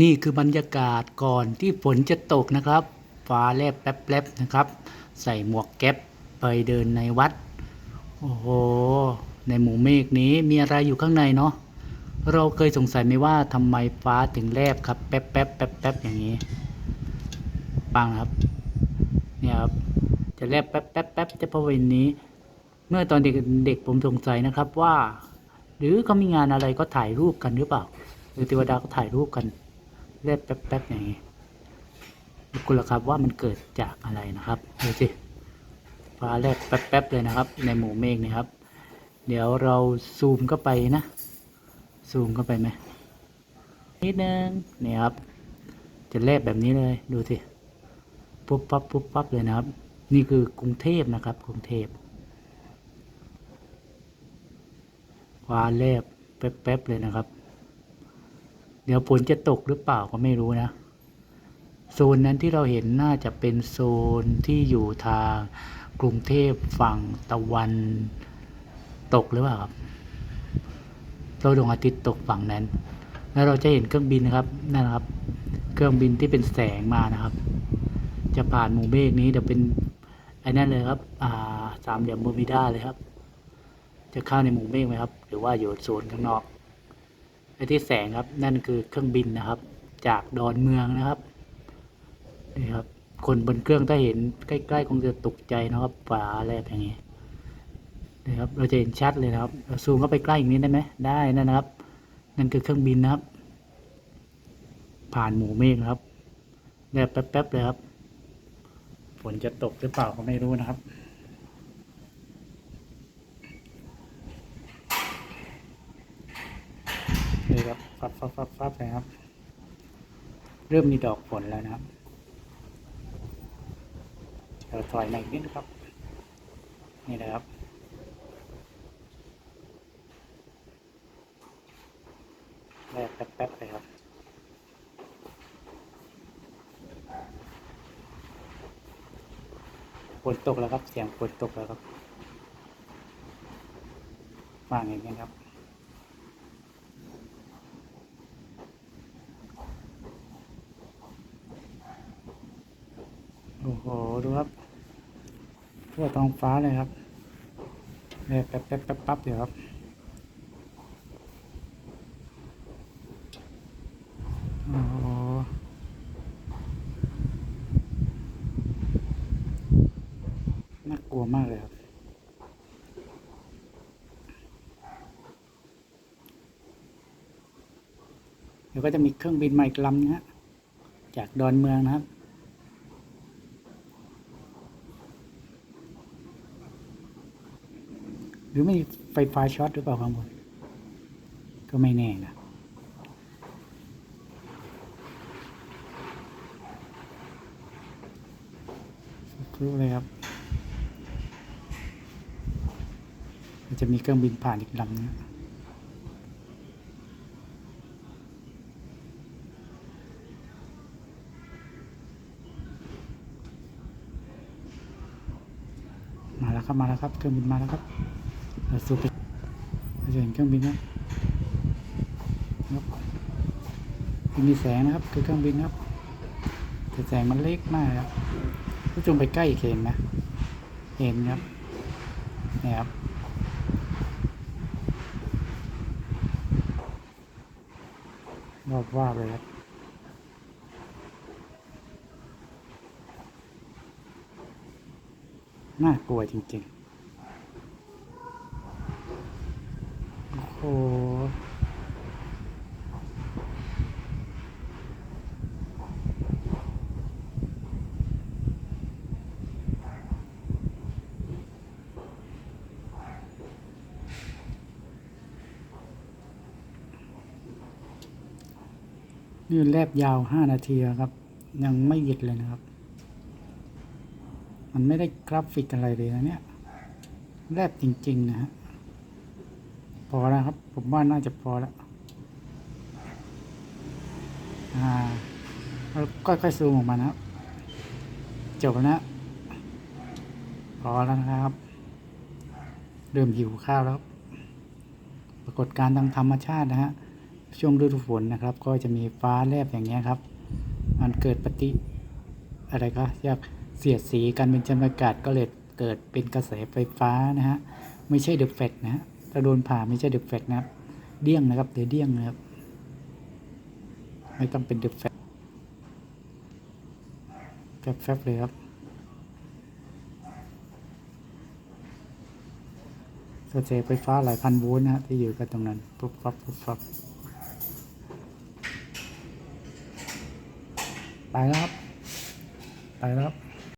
นี่คือบรรยากาศก่อนที่ฝนจะตกนะครับ ฟ้าแลบแป๊บๆนะครับ ใส่หมวกแก๊ปไปเดินในวัด โอ้โห ในหมู่เมฆนี้มีอะไรอยู่ข้างในเนาะ เราเคยสงสัยไหมว่าทำไมฟ้าถึงแลบครับ แป๊บแป๊บแป๊บแป๊บอย่างนี้ฟังครับ เนี่ยครับ จะแลบแป๊บแป๊บแป๊บจะเพราะวันนี้ เมื่อตอนเด็กเด็กผมสงสัยนะครับว่า หรือเขามีงานอะไรก็ถ่ายรูปกันหรือเปล่า หรือเทวดาก็ถ่ายรูปกัน แลบแป๊บแป๊บอย่างนี้คุณละครับว่ามันเกิดจากอะไรนะครับดูสิฟ้าแลบแป๊บแป๊บเลยนะครับ ในหมู่เมฆนะครับ เดี๋ยวเราซูมเข้าไปนะ ซูมเข้าไปไหมนิดนึงนี่ครับ จะแลบแบบนี้เลยดูสิปุ๊บปั๊บปุ๊บปั๊บเลยนะครับ นี่คือกรุงเทพนะครับ กรุงเทพฟ้าแลบแป๊บๆเลยนะครับ เดี๋ยวฝนจะตกหรือเปล่าก็ไม่รู้นะ โซนนั้นที่เราเห็นน่าจะเป็นโซนที่อยู่ทางกรุงเทพฝั่งตะวันตกหรือเปล่าครับเราดวงอาทิตย์ตกฝั่งนั้น แล้วเราจะเห็นเครื่องบินนะครับนั่นครับ เครื่องบินที่เป็นแสงมานะครับ จะผ่านหมู่เมฆนี้เดี๋ยวเป็นไอ้นั่นเลยครับ อ่าสามเหลี่ยมเบอร์มิด้าเลยครับ จะเข้าในหมู่เมฆไหมครับ หรือว่าอยู่โซนข้างนอก ที่แสงครับ นั่นคือเครื่องบินนะครับ จากดอนเมืองนะครับนี่ครับ คนบนเครื่องถ้าเห็นใกล้ๆคงจะตกใจนะครับฝาแลบอย่างนี้นี่ครับ เราจะเห็นชัดเลยนะครับเราซูมเข้าไปใกล้อีกนิดได้ไหมได้นั่นนะครับ นั่นคือเครื่องบินนะครับ ผ่านหมู่เมฆครับแลบแป๊บๆเลยครับฝนจะตกหรือเปล่าก็ไม่รู้นะครับ ครับฟับฟับฟับฟับเลยครับ เริ่มมีดอกฝนแล้วนะครับเราถอยมาอีกนิดนะครับ นี่นะครับแรกแป๊บๆเลยครับฝนตกแล้วครับ เสียงฝนตกแล้วครับฟังอย่างนี้ครับ โอ้โหดูครับทั่วท้องฟ้าเลยครับแป๊บแป๊บแป๊บแป๊บปั๊บเดี๋ยวครับโอ้โหน่ากลัวมากเลยครับเดี๋ยวก็จะมีเครื่องบินใหม่ลำนะฮะจากดอนเมืองนะครับ หรือไม่ไฟฟ้าช็อตหรือเปล่าข้างบน ก็ไม่แน่นะรู่เลยครับ จะมีเครื่องบินผ่านอีกลำนะมาแล้วครับ มาแล้วครับ เครื่องบินมาแล้วครับ เราซูมไปเราจะเห็นเครื่องบินนะครับมันมีแสงนะครับ คือเครื่องบินครับแต่แสงมันเล็กมากครับผู้ชมไปใกล้เห็นไหมเห็นครับนี่ครับรอบว่าเลยครับน่ากลัวจริง ๆ โอ้โหนี่แลบยาวห้านาทีครับ ยังไม่หยุดเลยนะครับ มันไม่ได้กราฟิกอะไรเลยนะเนี่ย แลบจริง ๆ นะฮะ อแล้วครับ ผมว่าน่าจะพอแล้วอ่าแล้วค่อยๆซูมออกมานะครับ จบแล้วนะพอแล้วนะครับ เริ่มหิวข้าวแล้ว ปรากฏการณ์ทางธรรมชาตินะฮะ ช่วงฤดูฝนนะครับ ก็จะมีฟ้าแลบอย่างเงี้ยครับ มันเกิดปฏิอะไรก็เรียกเสียดสีกันเป็นจันทร์อากาศก็เลยเกิดเป็นกระแสไฟฟ้านะฮะ ไม่ใช่เดอะแฟตนะฮะ ถ้าโดนผ่าไม่ใช่เดอะแฟตนะครับ เดี้ยงนะครับเดี๋ยวเดี้ยงนะครับ ไม่ต้องเป็นเดอะแฟตแฟบๆเลยครับกระแสไฟฟ้าหลายพันโวลต์นะฮะที่อยู่กันตรงนั้นปุ๊บปั๊บปุ๊บปั๊บไปแล้วครับ ไปแล้วครับ